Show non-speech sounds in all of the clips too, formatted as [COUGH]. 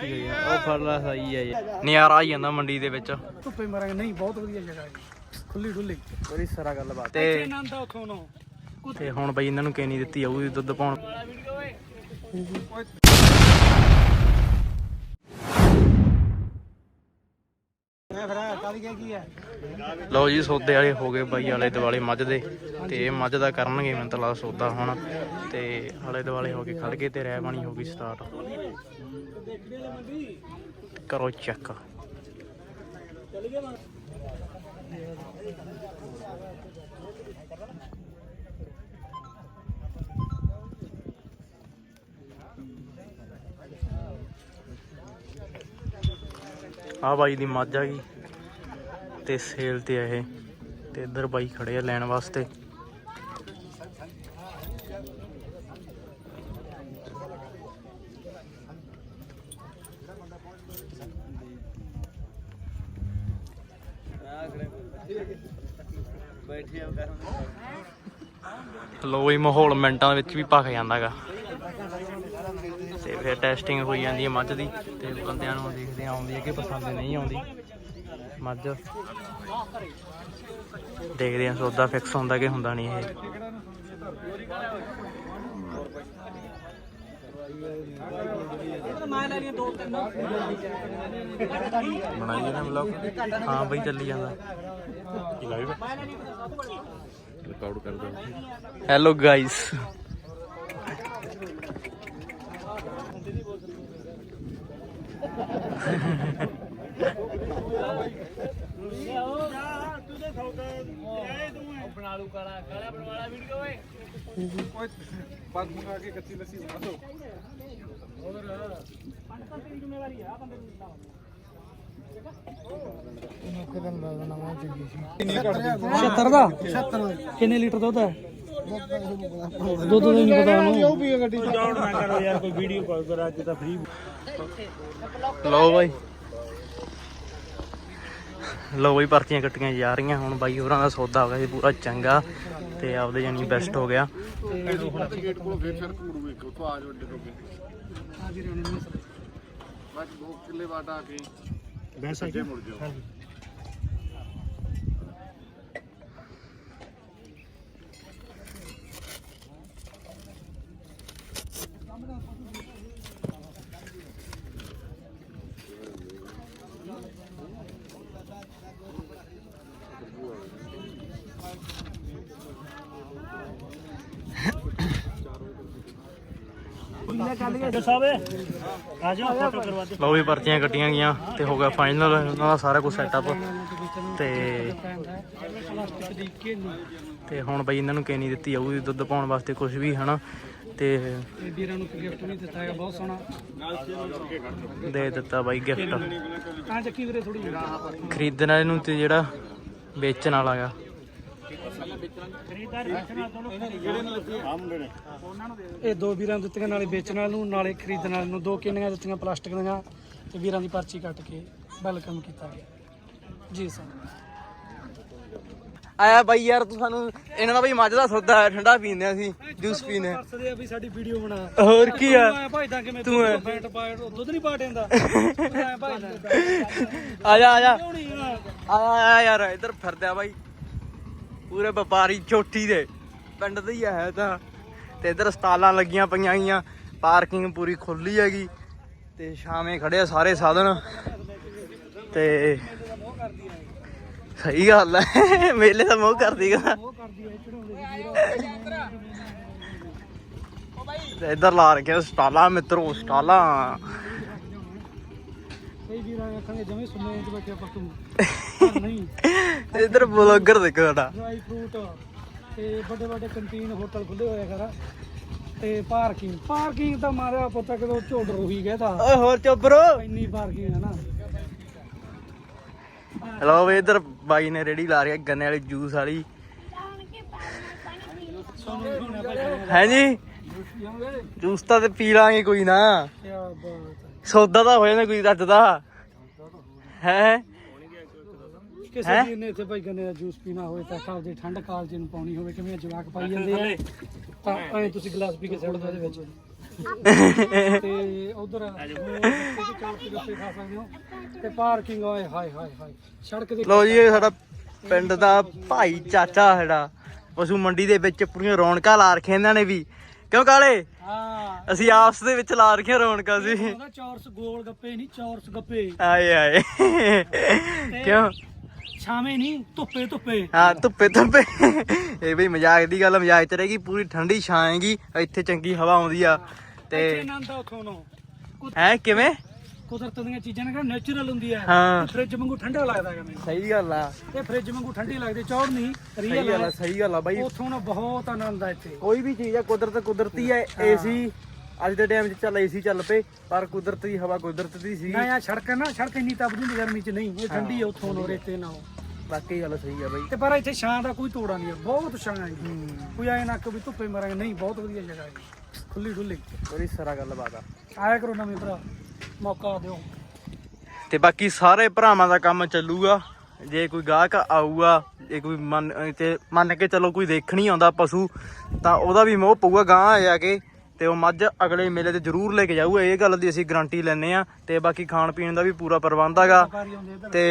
ਠੀਕ ਹੈ ਉਹ ਫਰਲਾ ਸਹੀ ਹੈ ਯਾਰ ਨਜ਼ਾਰਾ ਹੀ ਜਾਂਦਾ ਮੰਡੀ ਦੇ ਵਿੱਚ। ਧੁੱਪੇ ਮਰਾਂਗੇ। ਨਹੀਂ ਬਹੁਤ ਵਧੀਆ ਜਗ੍ਹਾ ਹੈ ਖੁੱਲੀ ਡੁੱਲੀ। ਬੜੀ ਸਾਰਾ ਗੱਲਬਾਤ। ਤੇ ਆਨੰਦ ਆ ਉਥੋਂ ਨੂੰ ਤੇ ਹੁਣ ਬਈ ਇਹਨਾਂ ਨੂੰ ਕੇਨੀ ਦਿੱਤੀ ਆਊਗੀ ਦੁੱਧ ਪਾਉਣ। ਮੈਂ ਫਿਰ ਕਾਲੀ ਗਿਆ ਕੀ ਹੈ ਲਓ ਜੀ ਸੌਦੇ ਵਾਲੇ ਹੋ ਗਏ ਬਾਈ ਆਲੇ ਦੁਆਲੇ ਮੱਝ ਦੇ। ਤੇ ਇਹ ਮੱਝ ਦਾ ਕਰਨਗੇ ਮੈਨੂੰ ਤਾਂ ਲੱਗਦਾ ਸੌਦਾ ਹੁਣ। ਤੇ ਆਲੇ ਦੁਆਲੇ ਹੋ ਕੇ ਖੜ ਗਏ ਤੇ ਰਹਿ ਬਾਣੀ ਹੋ ਗਈ ਸਟਾਰਟ ਕਰੋ ਚੈੱਕ ਆ ਬਾਈ ਦੀ ਮੱਝ ਆ ਗਈ ਤੇ ਸੇਲ ਤੇ ਆ ਇਹ ਤੇ ਇੱਧਰ ਬਾਈ ਖੜੇ ਆ ਲੈਣ ਵਾਸਤੇ। ਲੋ ਇਹ ਮਾਹੌਲ ਮਿੰਟਾਂ ਦੇ ਵਿੱਚ ਵੀ ਭਖ ਜਾਂਦਾਗਾ। ਤੇ ਫਿਰ ਟੈਸਟਿੰਗ ਹੋਈ ਜਾਂਦੀ ਹੈ ਮੱਝ ਦੀ, ਤੇ ਬੰਦਿਆਂ ਨੂੰ ਦੇਖਦੇ ਆ ਆਉਂਦੀ ਹੈ ਕਿ ਪਸੰਦ ਨਹੀਂ ਆਉਂਦੀ। ਮੱਝ ਦੇਖਦੇ ਆ ਸੌਦਾ ਫਿਕਸ ਹੁੰਦਾ ਕਿ ਹੁੰਦਾ ਨਹੀਂ ਇਹ। ਮੈਂ ਬਣਾਈਏ ਨਾ ਵਲੌਗ ਹਾਂ, ਬਈ ਚੱਲੀ ਜਾਂਦਾ। ਰਿਕਾਰਡ ਕਰ ਦੋ ਹੈਲੋ ਗਾਇਸ ਬਣਾ ਲੂ ਕਾਲਾ ਕਾਲਾ ਬਣਵਾਲਾ ਵੀਡੀਓ ਓਏ ਬਾਦ ਮੰਗਾ ਕੇ ਕੱਚੀ ਲੱਸੀ ਬਣਾ ਦੋ। ਪੰਜ ਤੇਰੀ ਜ਼ਿੰਮੇਵਾਰੀ ਆ ਬੰਦੇ ਨੂੰ ਛੱਤਰ ਦਾ? ਕਿੰਨੇ ਲੀਟਰ ਦੁੱਧ ਹੈ? ਦੁੱਧ ਦਾ ਨਹੀਂ ਪਤਾ ਉਹਨੂੰ। ਵੀ ਗੱਡੀ ਜਾਉਣ ਨਾ ਕਰੋ ਯਾਰ ਕੋਈ ਵੀਡੀਓ ਕਾਲ ਕਰ ਅੱਜ ਤਾਂ ਫ੍ਰੀ ਲਓ ਬਾਈ। ਲਓ ਬਾਈ ਪਰਚੀਆਂ ਕੱਟੀਆਂ ਜਾ ਰਹੀਆਂ ਹੁਣ ਬਾਈ ਹੋਰਾਂ ਦਾ ਸੌਦਾ ਹੋ ਗਿਆ ਸੀ ਪੂਰਾ ਚੰਗਾ ਤੇ ਆਪਦੇ ਜਾਨੀ ਬੈਸਟ ਹੋ ਗਿਆ। ਗੇਟ ਕੋਲ ਫੇਰ ਸੜਕ ਮੁੜੂ ਇੱਕ ਉੱਥੋਂ ਆ ਜਾਓ ਅੱਡੇ ਤੋਂ ਬਸ 2 ਕਿੱਲੇ ਬਾਟ ਆ ਕੇ। ਬੈਸ ਅੱਗੇ ਮੁੜ ਜਾਓ। ਆ ਲਓ ਵੀ ਪਰਚੀਆਂ ਕੱਟੀਆਂ ਗਈਆਂ ਤੇ ਹੋ ਗਿਆ ਫਾਈਨਲ ਉਹਨਾਂ ਦਾ ਸਾਰਾ ਕੁਝ ਸੈਟਅਪ ਤੇ ਤੇ ਹੁਣ ਬਈ ਇਹਨਾਂ ਨੂੰ ਕੇਨੀ ਦਿੱਤੀ ਆਊਗੀ ਦੁੱਧ ਪਾਉਣ ਵਾਸਤੇ ਕੁਝ ਵੀ ਹਨਾ? ਤੇ ਤੇ ਵੀਰਾਂ ਨੂੰ ਗਿਫਟ ਵੀ ਦਿੱਤਾ ਹੈਗਾ ਬਹੁਤ ਸੋਹਣਾ ਦੇ ਦਿੱਤਾ ਬਾਈ ਗਿਫਟ ਤਾਂ ਚੱਕੀ ਵੀਰੇ ਥੋੜੀ ਖਰੀਦਣ ਵਾਲੇ ਨੂੰ ਤੇ ਜਿਹੜਾ ਵੇਚਣ ਵਾਲਾ ਗਾ ਖਰੀਦਾਰ ਵੇਚਣਾ ਦੋਨੋਂ ਸਾਹਮਣੇ ਨੇ ਇਹ ਦੋ ਵੀਰਾਂ ਨੂੰ ਦਿੱਤੀਆਂ ਨਾਲੇ ਵੇਚਣ ਵਾਲੇ ਨੂੰ ਨਾਲੇ ਖਰੀਦਣ ਵਾਲੇ ਨੂੰ। ਦੋ ਕਿੰਨੀਆਂ ਦਿੱਤੀਆਂ ਪਲਾਸਟਿਕ ਦੀਆਂ ਤੇ ਵੀਰਾਂ ਦੀ ਪਰਚੀ ਕੱਟ ਕੇ ਵੈਲਕਮ ਕੀਤਾ ਗਿਆ। ਜੀ ਸਰ। ਆਇਆ ਬਾਈ ਯਾਰ ਤੂੰ ਸਾਨੂੰ ਇਹਨਾਂ ਦਾ ਬਈ ਮੱਝ ਦਾ ਸੌਦਾ ਹੈ, ਠੰਡਾ ਪੀਂਦੇ ਅਸੀਂ ਜੂਸ ਪੀਨੇ ਪਰਸਦੇ ਆ ਵੀ ਸਾਡੀ ਵੀਡੀਓ ਬਣਾ। ਹੋਰ ਕੀ ਆ? ਮੈਂ ਭਾਈਦਾ ਕਿਵੇਂ ਤੂੰ। ਫੈਟ ਪਾਇਆ ਦੁੱਧ ਨਹੀਂ ਪਾ ਟੈਂਦਾ ਮੈਂ ਭਾਈਦਾ [LAUGHS] ਆ ਜਾ ਆ ਜਾ। ਆ? ਆ ਆ ਯਾਰ ਇੱਧਰ ਫਿਰਦਾ ਬਾਈ। ਪੂਰੇ ਵਪਾਰੀ ਚੋਟੀ ਦੇ। ਪਿੰਡ ਦੇ ਹੀ ਆ ਹੈ ਤਾਂ। ਤੇ ਇੱਧਰ ਸਟਾਲਾਂ ਲੱਗੀਆਂ ਪਈਆਂ ਗਈਆਂ ਪਾਰਕਿੰਗ ਪੂਰੀ ਖੁੱਲੀ ਹੈਗੀ। ਤੇ ਸ਼ਾਮੇ ਖੜੇ ਆ ਸਾਰੇ ਸਾਧਨ। ਤੇ ਸਹੀ ਗੱਲ ਹੈ। ਮੇਲੇ ਦਾ ਮੋਹ ਕਰਦੀਗਾ ਉਹ ਕਰਦੀ ਐ ਚੜਾਉਂਦੇ ਸੀ ਵੀਰ ਤੇ ਇੱਧਰ ਲਾ ਰੱਖਿਆ ਸਟਾਲਾਂ, ਮਿੱਤਰੋ, ਸਟਾਲਾਂ। ਕਈ ਵੀਰਾਂ ਆਖਾਂਗੇ, ਜਮੇ ਸੁਣਨੇ ਚ ਬੈਠੇ ਪੱਕੂ ਪਰ ਨਹੀਂ। ਤੇ ਇੱਧਰ ਬਲੌਗਰ ਦੇਖੋ ਸਾਡਾ। ਡਰਾਈ ਫਰੂਟ ਤੇ ਵੱਡੇ ਵੱਡੇ ਕੰਟੀਨ ਹੋਟਲ ਖੁੱਲੇ ਹੋਏ ਖਰਾ ਤੇ ਪਾਰਕਿੰਗ ਪਾਰਕਿੰਗ ਤਾਂ ਮਾਰਿਆ ਪੁੱਤਾ ਕਦੋਂ ਝੋੜ ਰੋਹੀ ਗਿਆ ਤਾਂ। ਓਏ ਹੋਰ ਚੁੱਪ ਇੰਨੀ ਪਾਰਕਿੰਗ ਹੈ ਨਾ। ਲਓ ਵੀ ਇੱਧਰ ਬਾਈ ਨੇ ਰੇੜੀ ਲਾ ਰਹੀ ਗੰਨੇ ਵਾਲੀ ਜੂਸ ਵਾਲੀ। ਸੋਨੂੰ ਹੋਣਾ ਭਾਈ ਹੈ ਜੀ ਜਾਉਂਗੇ ਜੂਸ ਤਾਂ ਤੇ ਪੀ ਲਾਂਗੇ ਕੋਈ ਨਾ। ਕੀ ਬਾਤ ਸੌਦਾ ਤਾਂ ਹੋ ਜਾਂਦਾ ਕੋਈ ਰੱਜ ਦਾ। ਹੈ? ਕਿਸੇ ਵੀ ਨੇ ਇੱਥੇ ਭਾਈ ਗੰਨੇ ਦਾ ਜੂਸ ਪੀਣਾ ਹੋਵੇ ਤਾਂ ਆਪਦੇ ਠੰਡ ਕਾਲਜੇ ਨੂੰ ਪਾਉਣੀ ਹੋਵੇ ਕਿਵੇਂ ਜਵਾਕ ਪਾਈ ਜਾਂਦੇ ਆ। ਤਾਂ ਐਂ ਤੁਸੀਂ ਗਲਾਸ ਪੀ ਕੇ ਇਹਦੇ ਵਿੱਚ। ਤੇ ਉਧਰ ਚੌਂਕ ਦੇ ਉੱਤੇ ਖਾ ਸਕਦੇ ਹੋ। ਤੇ ਪਾਰਕਿੰਗ ਓਏ ਹਾਏ ਹਾਏ ਹਾਏ। ਸੜਕ ਦੇ ਲੋ ਜੀ ਇਹ ਸਾਡਾ ਪਿੰਡ ਦਾ ਭਾਈ ਚਾਚਾ ਸਾਡਾ। ਪਸ਼ੂ ਮੰਡੀ ਦੇ ਵਿੱਚ ਪੂਰੀਆਂ ਰੌਣਕਾਂ ਲਾ ਰੱਖੀਆਂ ਇਹਨਾਂ ਨੇ ਵੀ। ਕਿਉਂ ਕਾਲੇ? ਹਾਂ। ਅਸੀਂ ਆਪਸ ਦੇ ਵਿੱਚ ਲਾ ਰੱਖੀਆਂ ਰੌਣਕਾਂ ਸੀ। ਉਹਦਾ ਚੌਰਸ ਗੋਲ ਗੱਪੇ ਨਹੀਂ ਚੌਰਸ ਗੱਪੇ। ਆਏ ਆਏ। ਕਿਉਂ? ਛਾਵੇਂ ਨਹੀਂ ਧੁੱਪੇ ਧੁੱਪੇ। ਹਾਂ ਧੁੱਪੇ ਧੁੱਪੇ। ਇਹ ਵੀ ਮਜ਼ਾਕ ਦੀ ਗੱਲ ਮਜ਼ਾਕ ਚ ਰਹੇਗੀ ਪੂਰੀ ਠੰਡੀ ਛਾਂ ਹੈਗੀ ਇੱਥੇ ਚੰਗੀ ਹਵਾ ਆਉਂਦੀ ਆ ਤੇ ਤੇ ਆਨੰਦ ਆ ਉਥੋਂ ਨੂੰ ਹੈ ਕਿਵੇਂ? ਕੁਦਰਤ ਦੀਆਂ ਚੀਜ਼ਾਂ ਨੇ ਕਿਹੜਾ ਨੇਚਰਲ ਹੁੰਦੀ ਹੈ। ਹਾਂ। ਫ੍ਰਿਜ ਵਾਂਗੂ ਠੰਡਾ ਲੱਗਦਾ ਹੈ ਮੈਨੂੰ। ਸਹੀ ਗੱਲ ਆ। ਤੇ ਫ੍ਰਿਜ ਵਾਂਗੂ ਠੰਡੀ ਲੱਗਦੀ ਚੌੜ ਨਹੀਂ ਸਹੀ ਰੀਅਲ ਗੱਲ ਆ ਹੈ ਸਹੀ ਗੱਲ ਆ ਬਾਈ। ਉਥੋਂ ਨੂੰ ਬਹੁਤ ਆਨੰਦ ਆ ਇੱਥੇ। ਕੋਈ ਵੀ ਚੀਜ਼ ਆ ਕੁਦਰਤ ਕੁਦਰਤੀ ਹੈ। ਏਸੀ। ਅੱਜ ਦੇ ਟਾਈਮ 'ਚ ਚੱਲ ਏਸੀ ਚੱਲ ਪਏ ਪਰ ਕੁਦਰਤ ਦੀ ਹਵਾ ਕੁਦਰਤ ਦੀ ਸੀ। ਨਾ ਆ ਸੜਕ ਨਾ ਸੜਕ ਇੰਨੀ ਤਪਦੀ ਨਹੀਂ ਗਰਮੀ ਚ ਨਹੀਂ ਇਹ ਠੰਡੀ ਆ ਉਥੋਂ ਨੂੰ ਰੇਤੇ ਨਾਲ ਬਾਕੀ ਗੱਲ ਸਹੀ ਆ ਬਾਈ। ਤੇ ਪਰ ਇੱਥੇ ਛਾਂ ਦਾ ਕੋਈ ਤੋੜਾ ਨਹੀਂ ਹੈ ਬਹੁਤ ਛਾਂ ਹੈ। ਕੋਈ ਆਏ ਨਾ ਕਿ ਵੀ ਧੁੱਪੇ ਮਰਾਂਗੇ ਨਹੀਂ ਬਹੁਤ ਵਧੀਆ ਜਗ੍ਹਾ ਹੈ ਖੁੱਲੀ ਖੁੱਲੀ ਬੜੀ ਸਾਰਾ ਗੱਲਬਾਤ ਆ। ਆਇਆ ਕਰੋ ਨਵੇਂ ਭਰਾ ਮੌਕਾ ਦਿਓ। ਤੇ ਬਾਕੀ ਸਾਰੇ ਭਰਾਵਾਂ ਦਾ ਕੰਮ ਚੱਲੂਗਾ। ਜੇ ਕੋਈ ਗਾਹਕ ਆਊਗਾ ਜੇ ਕੋਈ ਮੰਨ ਤੇ ਮੰਨ ਕੇ ਚੱਲੋ ਕੋਈ ਦੇਖਣ ਆਉਂਦਾ ਪਸ਼ੂ ਤਾਂ ਉਹਦਾ ਵੀ ਮੋਹ ਪਊਗਾ ਗਾਂ ਆ ਜਾ ਕੇ। ਤੇ ਉਹ ਮੱਝ ਅਗਲੇ ਮੇਲੇ ਤੇ ਜ਼ਰੂਰ ਲੈ ਕੇ ਜਾਊਗਾ ਇਹ ਗੱਲ ਦੀ ਅਸੀਂ ਗਾਰੰਟੀ ਲੈਨੇ ਆ ਤੇ ਬਾਕੀ ਖਾਣ ਪੀਣ ਦਾ ਵੀ ਪੂਰਾ ਪ੍ਰਬੰਧ ਹੈਗਾ ਤੇ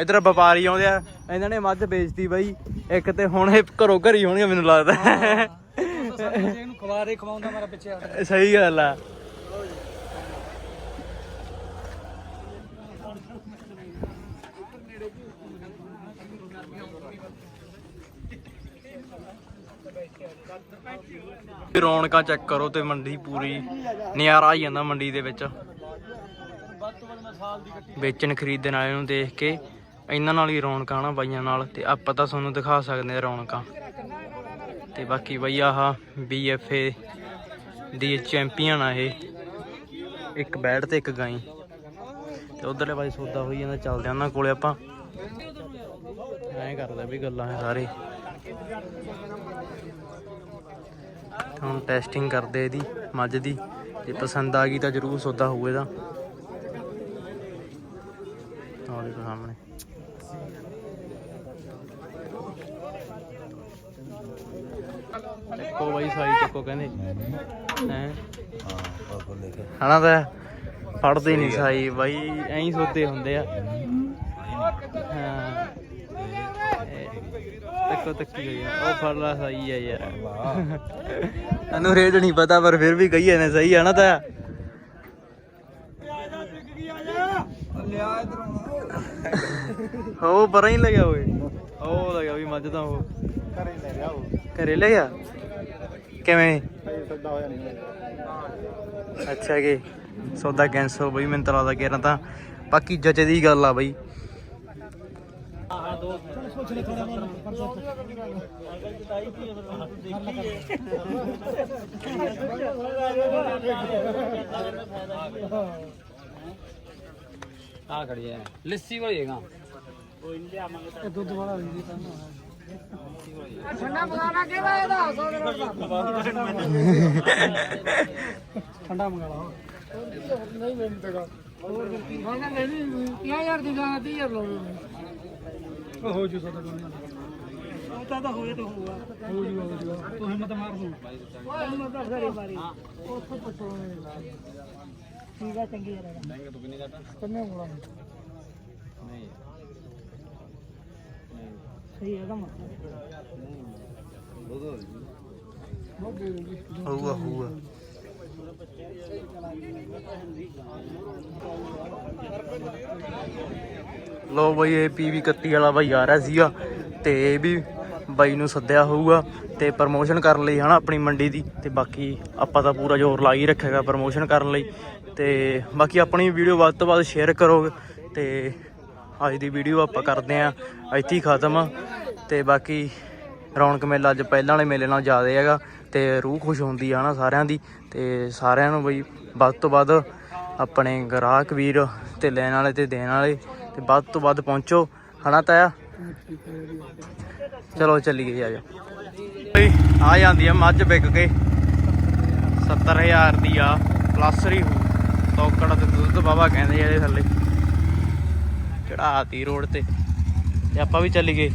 ਇਧਰ ਵਪਾਰੀ ਆਉਂਦੇ ਆ ਇਹਨਾਂ ਨੇ ਮੱਝ ਵੇਚਤੀ ਬਾਈ ਇੱਕ ਤੇ ਹੁਣ ਇਹ ਘਰੋਂ ਘਰੀ ਹੋਣਗੇ ਮੈਨੂੰ ਲੱਗਦਾ ਇਹਨੂੰ ਖਵਾਰੇ ਖਵਾਉਂਦਾ ਮੇਰਾ ਪਿੱਛੇ ਆ ਕੇ। ਸਹੀ ਗੱਲ ਆ ਰੌਣਕਾਂ ਚੈੱਕ ਕਰੋ ਤੇ ਮੰਡੀ ਪੂਰੀ, ਨਜ਼ਾਰਾ ਆ ਜਾਂਦਾ ਮੰਡੀ ਦੇ ਵਿੱਚ। ਵੇਚਣ ਖਰੀਦਣ ਵਾਲੇ ਨੂੰ ਦੇਖ ਕੇ, ਇਹਨਾਂ ਨਾਲ ਹੀ ਰੌਣਕਾਂ ਨਾ ਬਾਈਆਂ ਨਾਲ, ਤੇ ਆਪਾਂ ਤਾਂ ਤੁਹਾਨੂੰ ਦਿਖਾ ਸਕਦੇ ਆ ਰੌਣਕਾਂ। ਤੇ ਬਾਕੀ ਬਈ ਆਹ ਬੀਐਫਏ ਦੀ ਚੈਂਪੀਅਨ ਆ ਇਹ। ਇੱਕ ਬੈਟ ਤੇ ਇੱਕ ਗਾਈ। ਤੇ ਉਧਰਲੇ ਪਾਸੇ ਸੌਦਾ ਹੋਈ ਜਾਂਦਾ, ਚੱਲਦੇ ਆ ਉਹਨਾਂ ਕੋਲੇ ਆਪਾਂ। ਐਂ ਕਰਦਾ ਵੀ ਗੱਲਾਂ ਸਾਰੇ। ਹੁਣ ਟੈਸਟਿੰਗ ਕਰਦੇ ਇਹਦੀ ਮੱਝ ਦੀ। ਜੇ ਪਸੰਦ ਆ ਗਈ ਤਾਂ ਜ਼ਰੂਰ ਸੌਦਾ ਹੋਊ ਇਹਦਾ। ਆਹ ਦੇਖੋ ਸਾਹਮਣੇ। ਚੱਕੋ ਬਾਈ ਸਾਈ ਚੱਕੋ ਕਹਿੰਦੇ। ਹੈ? ਹਣਾ ਤਾਂ ਫੜਦੇ ਨਹੀਂ ਸਾਈ ਬਾਈ ਐਂ ਹੀ ਸੋਦੇ ਹੁੰਦੇ ਆ। ਹਾਂ। ਤੱਕੋ ਤੱਕੀ ਹੋਈ ਆ। ਉਹ ਫੜ ਲਾ ਸਹੀ ਆ ਯਾਰ। ਤੈਨੂੰ ਰੇਟ ਨਹੀਂ ਪਤਾ ਪਰ ਫਿਰ ਵੀ ਕਹੀ ਨੇ ਸਹੀ ਆ ਨਾ ਤਾਂ। ਹੋ ਪਰਾਂ ਹੀ ਲੱਗਿਆ ਓਏ। ਉਹ ਲੱਗਿਆ ਵੀ ਮੱਝ ਤਾਂ ਉਹ। ਘਰੇ ਲੈ ਗਿਆ? ਉਹ ਘਰੇ ਲੈ ਗਿਆ ਕਿਵੇਂ? ਇਹ ਸੱਦਾ ਹੋਇਆ ਨਹੀਂ ਅੱਛਾ ਕਿ ਸੌਦਾ ਕੈਂਸਲ ਬਈ ਮੈਨੂੰ ਤਾਂ ਲੱਗਦਾ ਕਿ ਤਾਂ। ਬਾਕੀ ਜੱਜ ਦੀ ਗੱਲ ਆ ਬਈ। ਆ ਖੜੀ ਹੈ। ਲੱਸੀ ਵਾਲੀ ਹੈਗਾ। ਇਹ ਦੁੱਧ ਵਾਲਾ ਹੁੰਦੀ ਤਾਂ ਠੰਡਾ ਮੰਗਾ ਲਾ। ਨਹੀਂ ਮੈਨੂੰ ਤੇਗਾ ਹੋਰ ਮੰਗਾ ਨਹੀਂ ਯਾਰ ਦੀ ਗਾਣਾ 30000 ਲਾਉ ਹੋ ਜੂ ਸਦਾ ਉਹ ਤਾਂ ਤਾਂ ਹੋਏ ਤਾਂ ਹੋਊਗਾ। ਹੋ ਜੂ ਹੋ ਜੂ ਤੂੰ ਹਿੰਮਤ ਮਾਰ ਦੂੰ ਓਏ ਮੈਂ ਤਾਂ ਘਰੇ ਬਾਰੀ ਉੱਥੇ ਪਟੋਣੇ ਠੀਕ ਆ ਚੰਗੀ ਰਹੇਗਾ ਨਹੀਂ ਤੂੰ ਕਿੰਨੇ ਘਟਾ ਕਿੰਨੇ ਮੋੜਾ ਨਹੀਂ। ਸਹੀ ਹੈਗਾ ਮਤਲਬ। ਹੋਊਗਾ ਹੋਊਗਾ। ਲੋ ਬਈ, ਇਹ ਪੀਵੀ 31 ਵਾਲਾ ਬਾਈ ਆ ਰਿਹਾ ਸੀਗਾ ਤੇ ਇਹ ਵੀ ਬਾਈ ਨੂੰ ਸੱਦਿਆ ਹੋਊਗਾ ਤੇ ਪ੍ਰਮੋਸ਼ਨ ਕਰਨ ਲਈ, ਹਨਾ, ਆਪਣੀ ਮੰਡੀ ਦੀ। ਤੇ ਬਾਕੀ ਆਪਾਂ ਤਾਂ ਪੂਰਾ ਜ਼ੋਰ ਲਾ ਹੀ ਰੱਖੇਗਾ ਪ੍ਰਮੋਸ਼ਨ ਕਰਨ ਲਈ। ਤੇ ਬਾਕੀ ਆਪਣੀ ਵੀਡੀਓ ਵੱਧ ਤੋਂ ਵੱਧ ਸ਼ੇਅਰ ਕਰੋ ਤੇ ਅੱਜ ਦੀ ਵੀਡੀਓ ਆਪਾਂ ਕਰਦੇ ਆਂ, ਇੱਥੇ ਹੀ ਖਤਮ। ਤੇ ਬਾਕੀ ਰੌਣਕ ਮੇਲਾ ਅੱਜ ਪਹਿਲਾਂ ਵਾਲੇ ਮੇਲੇ ਨਾਲ ਜ਼ਿਆਦਾ ਹੈਗਾ। ਤੇ ਰੂਹ ਖੁਸ਼ ਹੁੰਦੀ ਆ ਨਾ ਸਾਰਿਆਂ ਦੀ ਤੇ ਸਾਰਿਆਂ ਨੂੰ ਬਈ ਵੱਧ ਤੋਂ ਵੱਧ ਆਪਣੇ ਗ੍ਰਾਹਕ ਵੀਰ ਤੇ ਲੈਣ ਵਾਲੇ ਤੇ ਦੇਣ ਵਾਲੇ ਤੇ ਵੱਧ ਤੋਂ ਵੱਧ ਪਹੁੰਚੋ, ਹਨਾ ਤਾਇਆ? ਚਲੋ ਚੱਲੀਏ ਆ ਜਾ ਬਈ, ਆ ਜਾਂਦੀ ਆ ਮੱਝ ਵਿਕ ਕੇ। 70000 ਦੀ ਆ ਪਲੱਸ ਰੀ ਤੋਕੜ ਤੇ ਦੁੱਧ ਬਾਬਾ ਕਹਿੰਦੇ ਆ ਇਹਦੇ ਥੱਲੇ। ਚੜਾਤੀ ਰੋਡ ਤੇ। ਤੇ ਆਪਾਂ ਵੀ ਚੱਲੀਏ।